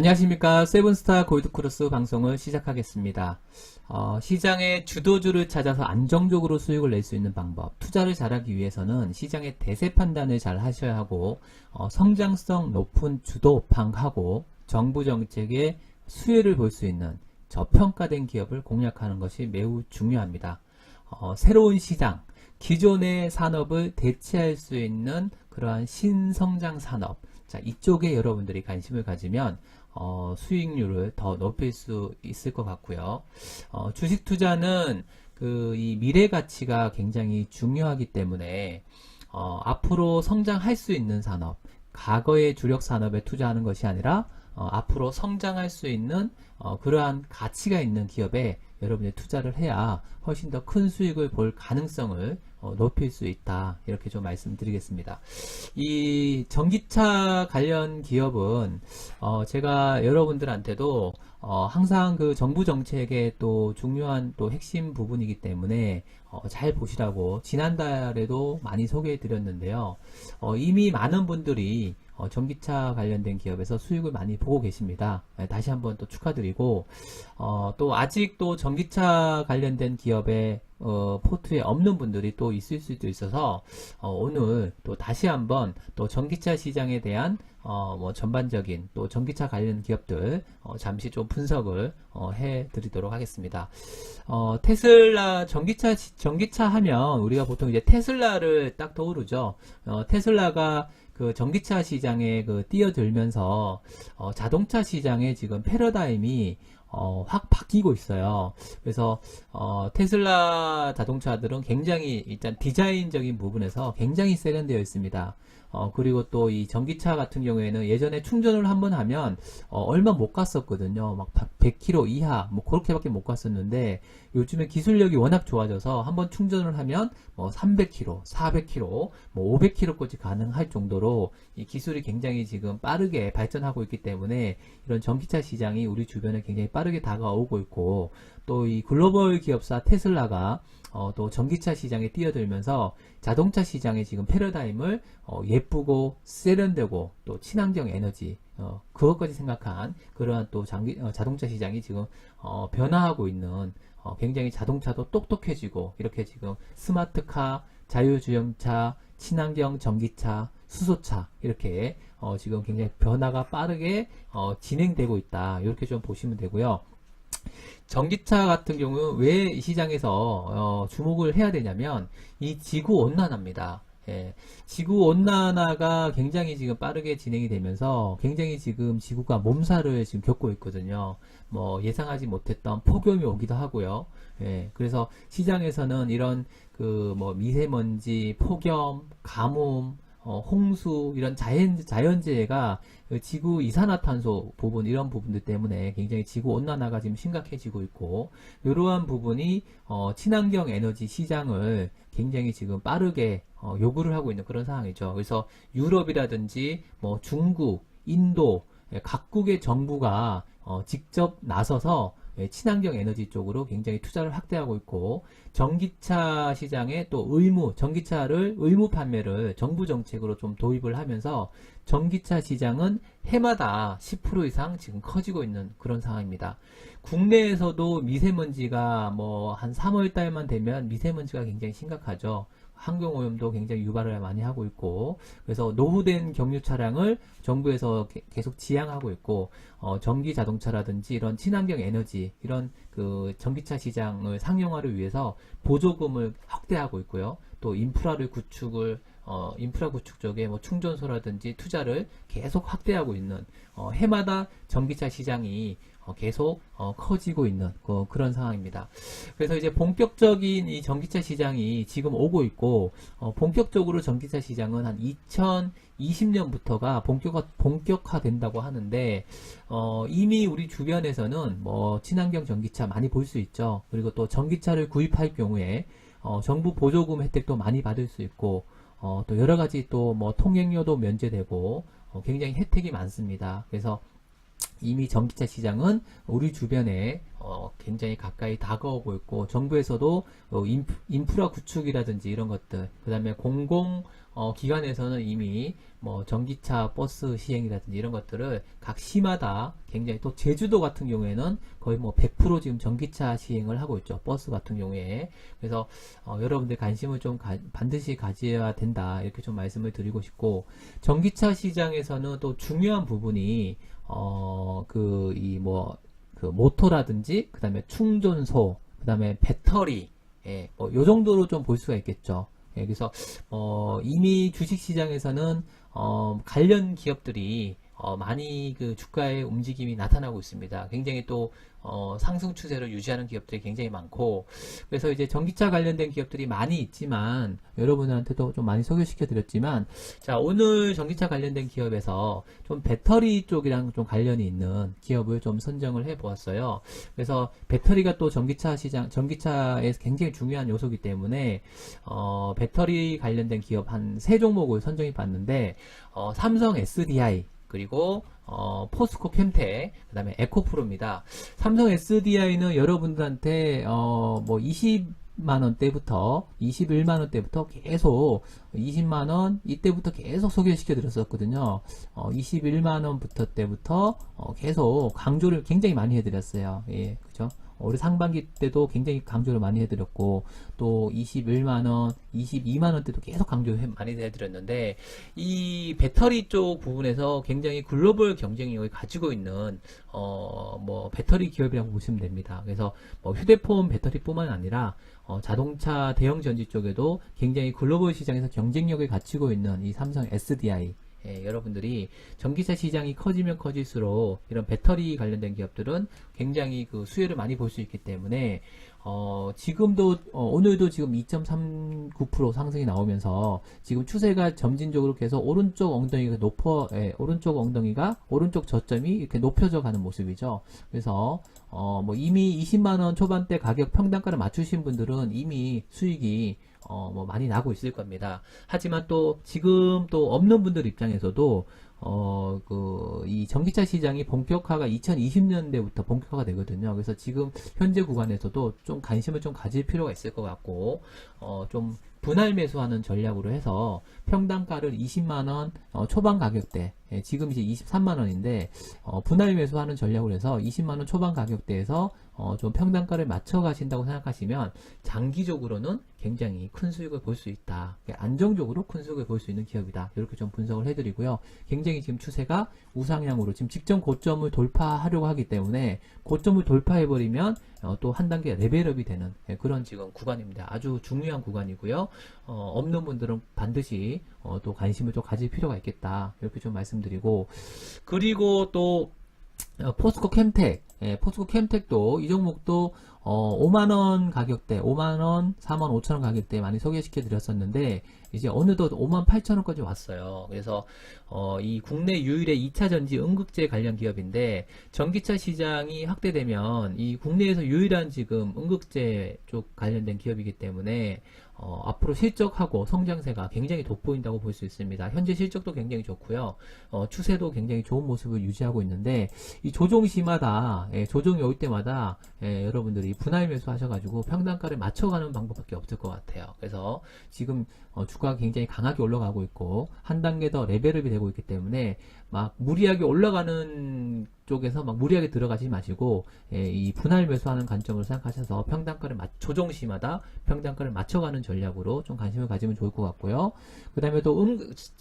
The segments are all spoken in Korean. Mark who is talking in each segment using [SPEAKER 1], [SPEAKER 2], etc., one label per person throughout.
[SPEAKER 1] 안녕하십니까. 세븐스타 골드크로스 방송을 시작하겠습니다. 어, 시장의 주도주를 찾아서 안정적으로 수익을 낼 수 있는 방법. 투자를 잘하기 위해서는 시장의 대세 판단을 잘 하셔야 하고, 어, 성장성 높은 주도팡하고, 정부 정책의 수혜를 볼 수 있는 저평가된 기업을 공략하는 것이 매우 중요합니다. 어, 새로운 시장, 기존의 산업을 대체할 수 있는 그러한 신성장 산업. 자, 이쪽에 여러분들이 관심을 가지면 어, 수익률을 더 높일 수 있을 것 같고요. 어, 주식 투자는 그 이 미래 가치가 굉장히 중요하기 때문에 어, 앞으로 성장할 수 있는 산업, 과거의 주력 산업에 투자하는 것이 아니라 어, 앞으로 성장할 수 있는 어, 그러한 가치가 있는 기업에 여러분이 투자를 해야 훨씬 더 큰 수익을 볼 가능성을 어, 높일 수 있다. 이렇게 좀 말씀드리겠습니다. 이 전기차 관련 기업은 어, 제가 여러분들한테도 어, 항상 그 정부 정책의 또 중요한 또 핵심 부분이기 때문에 어, 잘 보시라고 지난달에도 많이 소개해 드렸는데요. 어, 이미 많은 분들이 어, 전기차 관련된 기업에서 수익을 많이 보고 계십니다. 네, 다시 한번 또 축하드리고 어, 또 아직 또 전기차 관련된 기업에 어, 포트에 없는 분들이 또 있을 수도 있어서 어, 오늘 또 다시 한번 또 전기차 시장에 대한 어, 뭐 전반적인 또 전기차 관련 기업들 어, 잠시 좀 분석을 어, 해드리도록 하겠습니다. 어, 테슬라 전기차 시- 전기차 하면 우리가 보통 이제 테슬라를 딱 떠오르죠. 어, 테슬라가 그 전기차 시장에 그 뛰어들면서 어, 자동차 시장의 지금 패러다임이 어, 확 바뀌고 있어요. 그래서 어, 테슬라 자동차들은 굉장히 일단 디자인적인 부분에서 굉장히 세련되어 있습니다. 어, 그리고 또 이 전기차 같은 경우에는 예전에 충전을 한번 하면 어, 얼마 못 갔었거든요. 막 100km 이하 뭐 그렇게밖에 못 갔었는데 요즘에 기술력이 워낙 좋아져서 한번 충전을 하면 뭐 300km, 400km, 뭐 500km까지 가능할 정도로 이 기술이 굉장히 지금 빠르게 발전하고 있기 때문에 이런 전기차 시장이 우리 주변에 굉장히 빠르게 다가오고 있고 또 이 글로벌 기업사 테슬라가 어, 또 전기차 시장에 뛰어들면서 자동차 시장의 지금 패러다임을 어, 예쁘고 세련되고 또 친환경 에너지 어, 그것까지 생각한 그러한 또 장기, 어, 자동차 시장이 지금 어, 변화하고 있는 어, 굉장히 자동차도 똑똑해지고 이렇게 지금 스마트카, 자율주행차, 친환경 전기차, 수소차 이렇게 어, 지금 굉장히 변화가 빠르게 어, 진행되고 있다 이렇게 좀 보시면 되고요. 전기차 같은 경우는 왜 이 시장에서 어, 주목을 해야 되냐면 이 지구 온난화입니다. 예, 지구 온난화가 굉장히 지금 빠르게 진행이 되면서 굉장히 지금 지구가 몸살을 지금 겪고 있거든요. 뭐 예상하지 못했던 폭염이 오기도 하고요. 예, 그래서 시장에서는 이런 그 뭐 미세먼지, 폭염, 가뭄, 어, 홍수 이런 자연 자연재해가 그 지구 이산화탄소 부분 이런 부분들 때문에 굉장히 지구 온난화가 지금 심각해지고 있고 이러한 부분이 어, 친환경 에너지 시장을 굉장히 지금 빠르게 어, 요구를 하고 있는 그런 상황이죠. 그래서 유럽이라든지 뭐 중국, 인도 예, 각국의 정부가 어, 직접 나서서 예, 친환경 에너지 쪽으로 굉장히 투자를 확대하고 있고 전기차 시장에 또 의무 전기차를 의무 판매를 정부 정책으로 좀 도입을 하면서 전기차 시장은 해마다 10% 이상 지금 커지고 있는 그런 상황입니다. 국내에서도 미세먼지가 뭐 한 3월 달만 되면 미세먼지가 굉장히 심각하죠. 환경 오염도 굉장히 유발을 많이 하고 있고 그래서 노후된 경유 차량을 정부에서 게- 계속 지양하고 있고 어, 전기 자동차라든지 이런 친환경 에너지 이런 그 전기차 시장을 상용화를 위해서 보조금을 확대하고 있고요. 또 인프라를 구축을 어, 인프라 구축 쪽에 뭐 충전소라든지 투자를 계속 확대하고 있는 어, 해마다 전기차 시장이 어, 계속 어, 커지고 있는 그, 그런 상황입니다. 그래서 이제 본격적인 이 전기차 시장이 지금 오고 있고 어, 본격적으로 전기차 시장은 한 2020년부터가 본격화 본격화된다고 하는데 어, 이미 우리 주변에서는 뭐 친환경 전기차 많이 볼 수 있죠. 그리고 또 전기차를 구입할 경우에 어, 정부 보조금 혜택도 많이 받을 수 있고 어, 또 여러 가지 또 뭐 통행료도 면제되고 어, 굉장히 혜택이 많습니다. 그래서 이미 전기차 시장은 우리 주변에 어, 굉장히 가까이 다가오고 있고 정부에서도 어, 인프, 인프라 구축이라든지 이런 것들 그 다음에 공공 어, 기관에서는 이미 뭐 전기차 버스 시행이라든지 이런 것들을 각 시마다 굉장히 또 제주도 같은 경우에는 거의 뭐 100% 지금 전기차 시행을 하고 있죠. 버스 같은 경우에. 그래서 어, 여러분들 관심을 좀 가- 반드시 가져야 된다. 이렇게 좀 말씀을 드리고 싶고 전기차 시장에서는 또 중요한 부분이 어 그 이 뭐 그 모터라든지 그다음에 충전소 그다음에 배터리 예, 뭐요 정도로 좀 볼 수가 있겠죠. 예, 그래서 어 이미 주식 시장에서는 어 관련 기업들이 어 많이 그 주가의 움직임이 나타나고 있습니다. 굉장히 또 어, 상승 추세를 유지하는 기업들이 굉장히 많고, 그래서 이제 전기차 관련된 기업들이 많이 있지만, 여러분한테도 좀 많이 소개시켜 드렸지만, 자, 오늘 전기차 관련된 기업에서 좀 배터리 쪽이랑 좀 관련이 있는 기업을 좀 선정을 해 보았어요. 그래서 배터리가 또 전기차 시장, 전기차에서 굉장히 중요한 요소이기 때문에, 어, 배터리 관련된 기업 한 세 종목을 선정해 봤는데, 어, 삼성 SDI, 그리고 어, 포스코 캠텍, 그 다음에 에코프로입니다. 삼성 SDI는 여러분들한테, 어, 뭐, 20만 원 대부터, 21만 원 대부터 계속, 20만 원, 이때부터 계속 소개시켜 드렸었거든요. 어, 21만 원부터 때부터, 어, 계속 강조를 굉장히 많이 해드렸어요. 예, 그죠? 올해 상반기 때도 굉장히 강조를 많이 해드렸고, 또 21만원, 22만원 때도 계속 강조 해- 많이 해드렸는데, 이 배터리 쪽 부분에서 굉장히 글로벌 경쟁력을 가지고 있는, 어, 뭐, 배터리 기업이라고 보시면 됩니다. 그래서 뭐 휴대폰 배터리뿐만 아니라, 어, 자동차 대형 전지 쪽에도 굉장히 글로벌 시장에서 경쟁력을 갖추고 있는 이 삼성 SDI, 예, 여러분들이 전기차 시장이 커지면 커질수록 이런 배터리 관련된 기업들은 굉장히 그 수혜를 많이 볼 수 있기 때문에 어, 지금도 어, 오늘도 지금 2.39% 상승이 나오면서 지금 추세가 점진적으로 계속 오른쪽 엉덩이가 높어 예, 오른쪽 엉덩이가 오른쪽 저점이 이렇게 높여져 가는 모습이죠. 그래서 어, 뭐 이미 20만 원 초반대 가격 평단가를 맞추신 분들은 이미 수익이 어, 뭐 많이 나고 있을 겁니다. 하지만 또 지금 또 없는 분들 입장에서도 어, 그, 이 전기차 시장이 본격화가 2020년대부터 본격화가 되거든요. 그래서 지금 현재 구간에서도 좀 관심을 좀 가질 필요가 있을 것 같고, 어, 좀 분할 매수하는 전략으로 해서 평당가를 20만원 초반 가격대, 예, 지금 이제 23만원인데, 어, 분할 매수하는 전략으로 해서 20만원 초반 가격대에서 어, 좀 평단가를 맞춰 가신다고 생각하시면 장기적으로는 굉장히 큰 수익을 볼 수 있다. 안정적으로 큰 수익을 볼 수 있는 기업이다. 이렇게 좀 분석을 해드리고요. 굉장히 지금 추세가 우상향으로 지금 직전 고점을 돌파하려고 하기 때문에 고점을 돌파해버리면 어, 또 한 단계 레벨업이 되는 예, 그런 지금 구간입니다. 아주 중요한 구간이고요. 어, 없는 분들은 반드시 어, 또 관심을 좀 가질 필요가 있겠다. 이렇게 좀 말씀드리고 그리고 또 어, 포스코 캠텍, 예, 포스코 캠텍도 이 종목도 어, 5만원 가격대, 5만원, 4만 5천원 가격대 많이 소개시켜 드렸었는데, 이제 어느덧 5만 8천원까지 왔어요. 그래서, 어, 이 국내 유일의 2차 전지 응급제 관련 기업인데, 전기차 시장이 확대되면, 이 국내에서 유일한 지금 응급제 쪽 관련된 기업이기 때문에, 어, 앞으로 실적하고 성장세가 굉장히 돋보인다고 볼 수 있습니다. 현재 실적도 굉장히 좋고요. 어, 추세도 굉장히 좋은 모습을 유지하고 있는데, 이 조정 시마다, 예, 조정이 올 때마다, 예, 여러분들이 분할 매수 하셔가지고 평단가를 맞춰가는 방법밖에 없을 것 같아요. 그래서 지금 어, 주가가 굉장히 강하게 올라가고 있고 한 단계 더 레벨업이 되고 있기 때문에 막 무리하게 올라가는 쪽에서 막 무리하게 들어가지 마시고 예, 이 분할 매수하는 관점으로 생각하셔서 평단가를 맞, 조정 시마다 평단가를 맞춰가는 전략으로 좀 관심을 가지면 좋을 것 같고요. 그 다음에 또 응,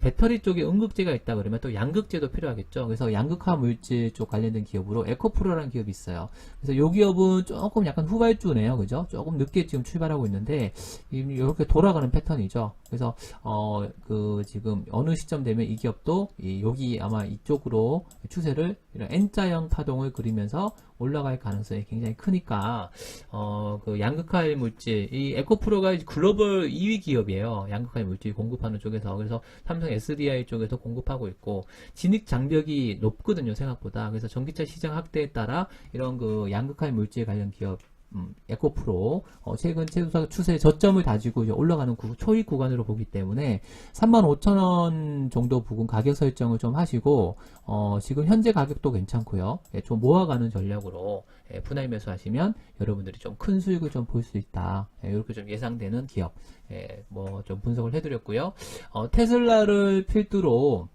[SPEAKER 1] 배터리 쪽에 응급제가 있다 그러면 또 양극제도 필요하겠죠. 그래서 양극화 물질 쪽 관련된 기업으로 에코프로라는 기업이 있어요. 그래서 이 기업은 조금 약간 후발주네요. 그죠? 조금 늦게 지금 출발하고 있는데, 이렇게 돌아가는 패턴이죠. 그래서, 어, 그, 지금 어느 시점 되면 이 기업도, 이 여기 아마 이쪽으로 추세를 이런 N자형 파동을 그리면서 올라갈 가능성이 굉장히 크니까, 어, 그 양극화의 물질, 이 에코프로가 글로벌 2위 기업이에요. 양극화의 물질 공급하는 쪽에서. 그래서 삼성 SDI 쪽에서 공급하고 있고, 진입 장벽이 높거든요, 생각보다. 그래서 전기차 시장 확대에 따라 이런 그 양극화의 물질 관련 기업 음, 에코프로 어, 최근 최소사 추세 저점을 다지고 올라가는 구, 초입 구간으로 보기 때문에 35,000원 정도 부근 가격 설정을 좀 하시고 어, 지금 현재 가격도 괜찮고요. 예, 좀 모아가는 전략으로 예, 분할 매수하시면 여러분들이 좀 큰 수익을 좀 볼 수 있다. 예, 이렇게 좀 예상되는 기업 예, 뭐 좀 분석을 해드렸고요. 어, 테슬라를 필두로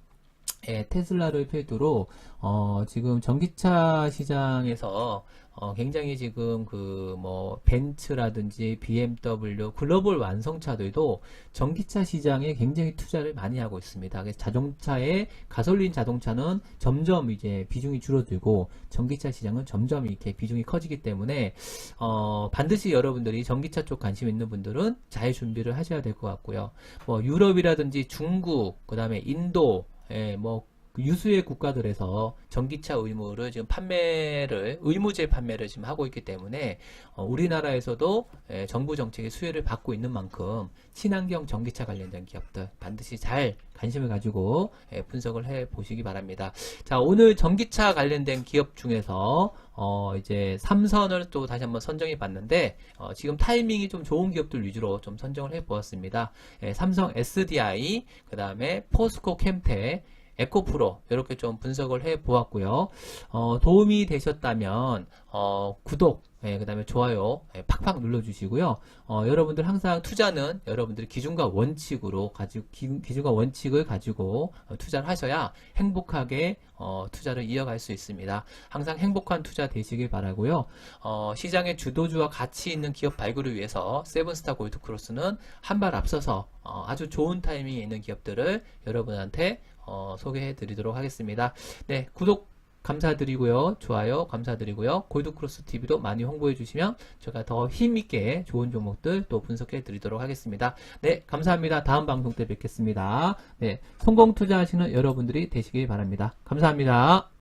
[SPEAKER 1] 예, 테슬라를 필두로 어, 지금 전기차 시장에서 어, 굉장히 지금 그 뭐 벤츠라든지 BMW 글로벌 완성차들도 전기차 시장에 굉장히 투자를 많이 하고 있습니다. 그래서 자동차의 가솔린 자동차는 점점 이제 비중이 줄어들고 전기차 시장은 점점 이렇게 비중이 커지기 때문에 어, 반드시 여러분들이 전기차 쪽 관심 있는 분들은 잘 준비를 하셔야 될 것 같고요. 뭐 유럽이라든지 중국, 그다음에 인도, 예, 뭐 유수의 국가들에서 전기차 의무를 지금 판매를 의무제 판매를 지금 하고 있기 때문에 어, 우리나라에서도 예, 정부 정책의 수혜를 받고 있는 만큼 친환경 전기차 관련된 기업들 반드시 잘 관심을 가지고 예, 분석을 해 보시기 바랍니다. 자 오늘 전기차 관련된 기업 중에서 어, 이제 삼선을 또 다시 한번 선정해 봤는데 어, 지금 타이밍이 좀 좋은 기업들 위주로 좀 선정을 해 보았습니다. 예, 삼성 SDI 그 다음에 포스코 캠테 에코프로 이렇게 좀 분석을 해 보았고요. 어, 도움이 되셨다면 어, 구독, 예, 그 다음에 좋아요 예, 팍팍 눌러주시고요. 어, 여러분들 항상 투자는 여러분들의 기준과 원칙으로 가지고 기, 기준과 원칙을 가지고 어, 투자를 하셔야 행복하게 어, 투자를 이어갈 수 있습니다. 항상 행복한 투자 되시길 바라고요. 어, 시장의 주도주와 가치 있는 기업 발굴을 위해서 세븐스타 골드크로스는 한 발 앞서서 어, 아주 좋은 타이밍에 있는 기업들을 여러분한테 어, 소개해 드리도록 하겠습니다. 네, 구독 감사드리고요. 좋아요 감사드리고요. 골드크로스 TV도 많이 홍보해 주시면 제가 더 힘있게 좋은 종목들 또 분석해 드리도록 하겠습니다. 네, 감사합니다. 다음 방송 때 뵙겠습니다. 네, 성공 투자하시는 여러분들이 되시길 바랍니다. 감사합니다.